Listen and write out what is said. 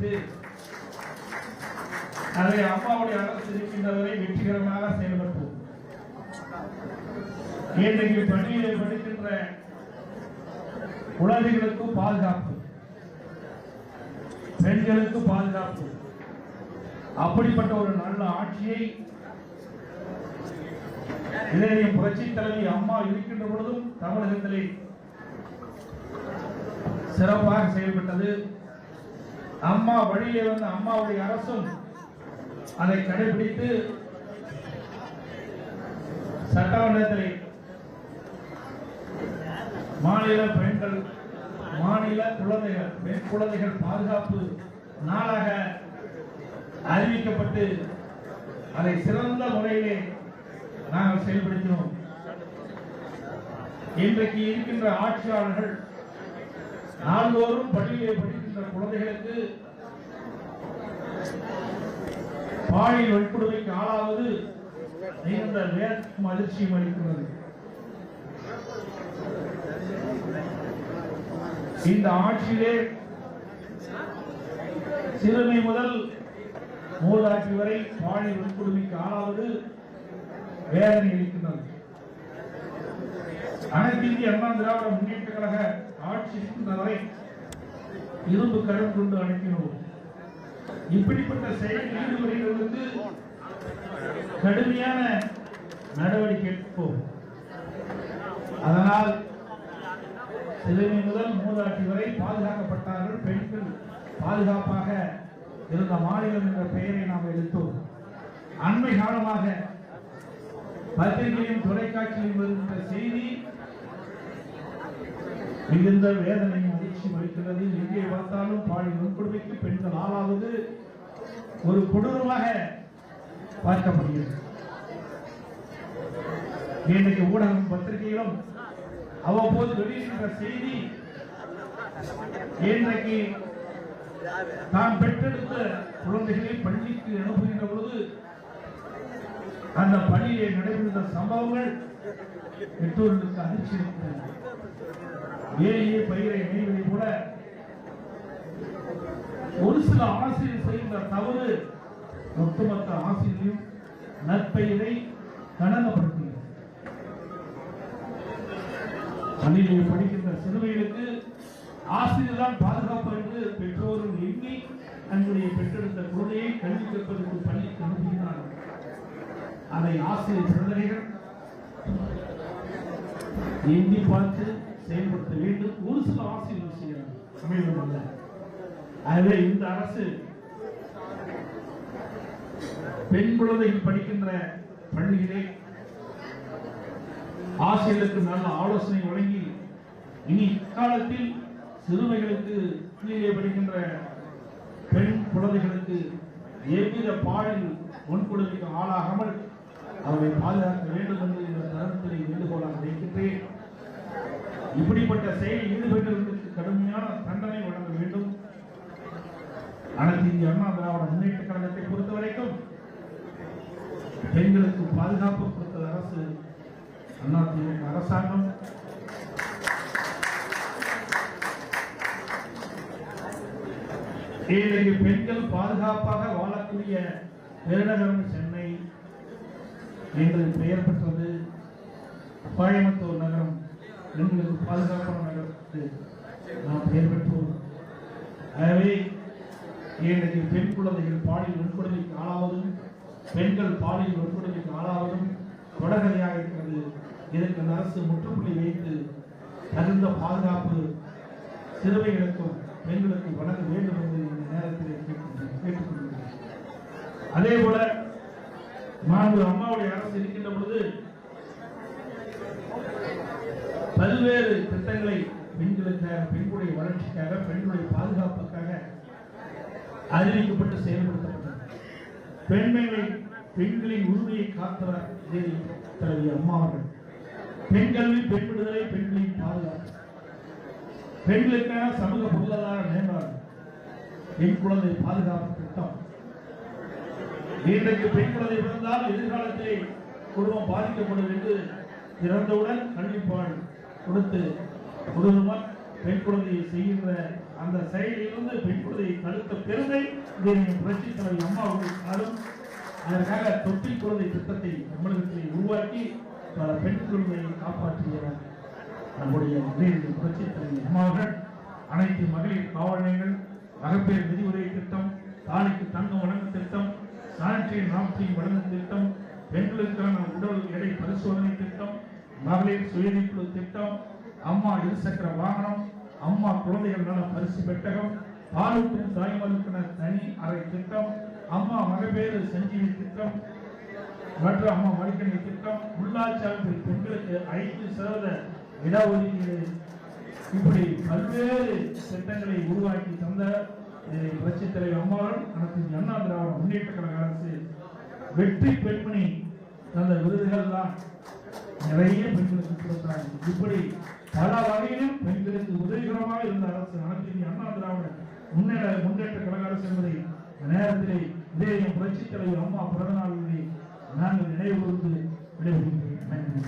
கடைபிடித்து அதை அம்மாவுடைய அரசு இருக்கின்றவரை வெற்றிகரமாக செயல்பட்டோம் இன்றைக்கு பள்ளியிலே படிக்கின்ற குழந்தைகளுக்கு பாதுகாப்பு. பெண்களுக்கு பாதுகாப்பு. அப்படிப்பட்ட ஒரு நல்ல ஆட்சியை இதனை புரட்சி தலைவி அம்மா இருக்கின்ற பொழுதும் தமிழகத்திலே சிறப்பாக செயல்பட்டது. அம்மா வழியிலே வந்த அம்மாவுடைய அரசும் அதை கடைபிடித்து சட்டமன்றத்தில் மாநில பெண்கள் மாநில குழந்தைகள் பெண் குழந்தைகள் பாதுகாப்பு நாளாக அறிவிக்கப்பட்டு அதை சிறந்த முறையிலே நாங்கள் செயல்படுத்தினோம். இன்றைக்கு இருக்கின்ற ஆட்சியாளர்கள் நாள்தோறும் பள்ளியிலே படிக்கின்ற குழந்தைகளுக்கு பாலியல் வன்கொடுமைக்கு ஆளாவது நீண்ட வேதனையும் அதிர்ச்சியும் அளிக்கிறது. இந்த ஆட்சியிலே சிறுமை முதல் மூதாட்சி வரை பாலியல் வன்கொடுமைக்கு ஆளாவது வேதனை அளிக்கின்றது. அனைத்து இந்திய அண்ணா திராவிட முன்னேற்ற கழக ஆட்சி தலை இரும்பு கடன் கொண்டு அனுப்பினோம் இப்படிப்பட்ட செயலில் ஈடுபடுகிறவர்களுக்கு கடுமையான நடவடிக்கை எடுப்போம். அதனால் சிறுமி முதல் மூதாட்டி வரை பாதுகாக்கப்பட்டார்கள். பெண்கள் பாதுகாப்பாக இருந்த மாநிலம் என்ற பெயரை நாம் எடுத்தோம். அண்மை காலமாக பத்திரிகையும் தொலைக்காட்சியிலும் வருகின்ற செய்தி மிகுந்த வேதனையும் மகிழ்ச்சி வைக்கிறது எங்கே பார்த்தாலும் பாலியல் வன்கொடுமைக்கு பெண்கள் ஆளாவது ஒரு கொடூரமாக பார்க்கப்படுகிறது. இன்றைக்கு ஊடகம் பத்திரிகையிலும் அவ்வப்போது வெளியிடுகின்ற செய்தி இன்றைக்கு தான் பெற்றெடுத்த குழந்தைகளை பள்ளிக்கு அனுப்புகின்ற பொழுது அந்த பள்ளியிலே நடைபெறுகிற சம்பவங்கள் பெற்றோர்களுக்கு அதிர்ச்சி அளிக்கிறது வேலையே பயிரை மேய்வதை கூட ஒரு சில ஆசிரியர் செய்கின்ற தவறு ஒட்டுமொத்த ஆசிரியரையும் நற்பெயரை கனகப்படுத்துகிறது பள்ளியிலே படிக்கின்ற சிறுமிகளுக்கு ஆசிரியர் தான் பாதுகாப்பு என்று பெற்றோர்கள் எண்ணி தங்களுடைய பெற்றெடுத்த குழந்தையை கல்வி கற்பதற்கு பள்ளிக்கு அனுப்புகிறார்கள் அதை ஆசிரியர் குழந்தைகள் எண்ணி பார்த்து செயல்படுத்த வேண்டும். ஒரு சில ஆசிரியர் செய்யணும் அமைவதல்ல ஆகவே இந்த அரசு பெண் குழந்தைகள் படிக்கின்ற பள்ளியிலே ஆசிரியர்களுக்கு நல்ல ஆலோசனை வழங்கி இனி இக்காலத்தில் சிறுமைகளுக்கு கீழே படிக்கின்ற பெண் குழந்தைகளுக்கு எவ்வித பாலில் வன்கொடுமைக்கு ஆளாகாமல் அவரை பாதுகாக்க வேண்டும் என்று இந்த தரத்திலே வேண்டுகோளாக வைக்கின்றேன். இப்படிப்பட்ட செயலில் ஈடுபட்டவர்களுக்கு கடுமையான தண்டனை வழங்க வேண்டும். அனைத்து இந்திய அண்ணா திராவிட முன்னேற்ற கழகத்தை பொறுத்த வரைக்கும் பெண்களுக்கு பாதுகாப்பு கொடுத்த அரசு அண்ணா திமுக அரசாங்கம். இன்றைக்கு பெண்கள் பாதுகாப்பாக வாழக்கூடிய பெருநகரம் இன்று என்று பெயர் பெற்றது கோயம்புத்தூர் நகரம் பெண்களுக்கு பாதுகாப்பான நகரத்துக்கு நாம் பெயர் பெற்றோம். ஆகவே இன்றைக்கு பெண் குழந்தைகள் பாலியல் வன்கொடுமைக்கு ஆளாவதும் பெண்கள் பாலியல் வன்கொடுமைக்கு ஆளாவதும் தொடர்கதையாக இருக்கிறது. இதற்கு அரசு முற்றுப்புள்ளி வைத்து தகுந்த பாதுகாப்பு சிறுவைகளுக்கும் பெண்களுக்கு வழங்க வேண்டும் என்று இந்த நேரத்தில் கேட்டுக்கொள்கிறேன் அதே போல மாண்பு அம்மாவுடைய அரசு இருக்கின்ற பொழுது பல்வேறு திட்டங்களை பெண்களுக்காக பெண்களுடைய வளர்ச்சிக்காக பெண்களுடைய பாதுகாப்புக்காக அறிவிக்கப்பட்டு செயல்படுத்தப்பட்டது. பெண்மையை பெண்களின் உரிமையை காத்தவர் தலைவி அம்மா அவர்கள். பெண் கல்வி பெண் விடுதலை பெண்களின் பாதுகாப்பு. பெண்களுக்கான சமூக பொருளாதார மேம்பாடு. பெண் குழந்தை பாதுகாப்பு. இன்றைக்கு பெண் குழந்தை பிறந்தால் எதிர்காலத்திலே குடும்பம் பாதிக்கப்படும் என்று பிறந்தவுடன் கல்விப்பாடு கொடுத்து குடும்பம் பெண் குழந்தையை செய்கின்ற அந்த செயலிலிருந்து பெண் குழந்தையை தடுத்த பெருமை இதை புரட்சி தலைவர் அம்மாவுக்கு சாரும் அதற்காக தொட்டில் குழந்தை திட்டத்தை தமிழகத்தில் உருவாக்கி பல பெண் குழந்தையை காப்பாற்றிய நம்முடைய உதயநிதி புரட்சி தலைவர் அம்மாவர்கள் அனைத்து மகளிர் காவல் நிலையங்கள் மகப்பேறு விதிமுறை திட்டம் தாலிக்கு தங்கம் வழங்க திட்டம் சானிட்டரி நாப்கின் வழங்கும் திட்டம் பெண்களுக்கான உடல் எடை பரிசோதனை திட்டம் மகளிர் சுயநிக்குழு திட்டம் அம்மா இருசக்கர வாகனம் அம்மா குழந்தைகள் நல பரிசு பெட்டகம் பாலூட்டும் தாய்மார்களுக்கான தனி அறை திட்டம் அம்மா மகப்பேறு சஞ்சீவி திட்டம் மற்ற அம்மா மடிக்கணி திட்டம் உள்ளாட்சி அமைப்பில் பெண்களுக்கு ஐந்து சதவீத இடஒதுக்கீடு. இப்படி பல்வேறு திட்டங்களை உருவாக்கி தந்த இதை புரட்சித் தலைவர் அம்மாவன் அனைத்து அண்ணா திராவிட முன்னேற்ற கழக அரசு வெற்றி பெண்மணி தந்த விருதுகள் தான் நிறைய பெண்களுக்கு கொடுத்தாங்க. இப்படி பல வகையிலும் பெண்களுக்கு உதவிகரமாக இருந்த அரசு அனைத்து அண்ணா திராவிட முன்னேற்ற முன்னேற்ற கழக அரசு என்பதை நேரத்திலே இதே என் புரட்சித் தலைவர் அம்மா பிறந்தநாளிலே நாங்கள் நினைவு கூர்ந்து விடைபெறுகிறேன். நன்றி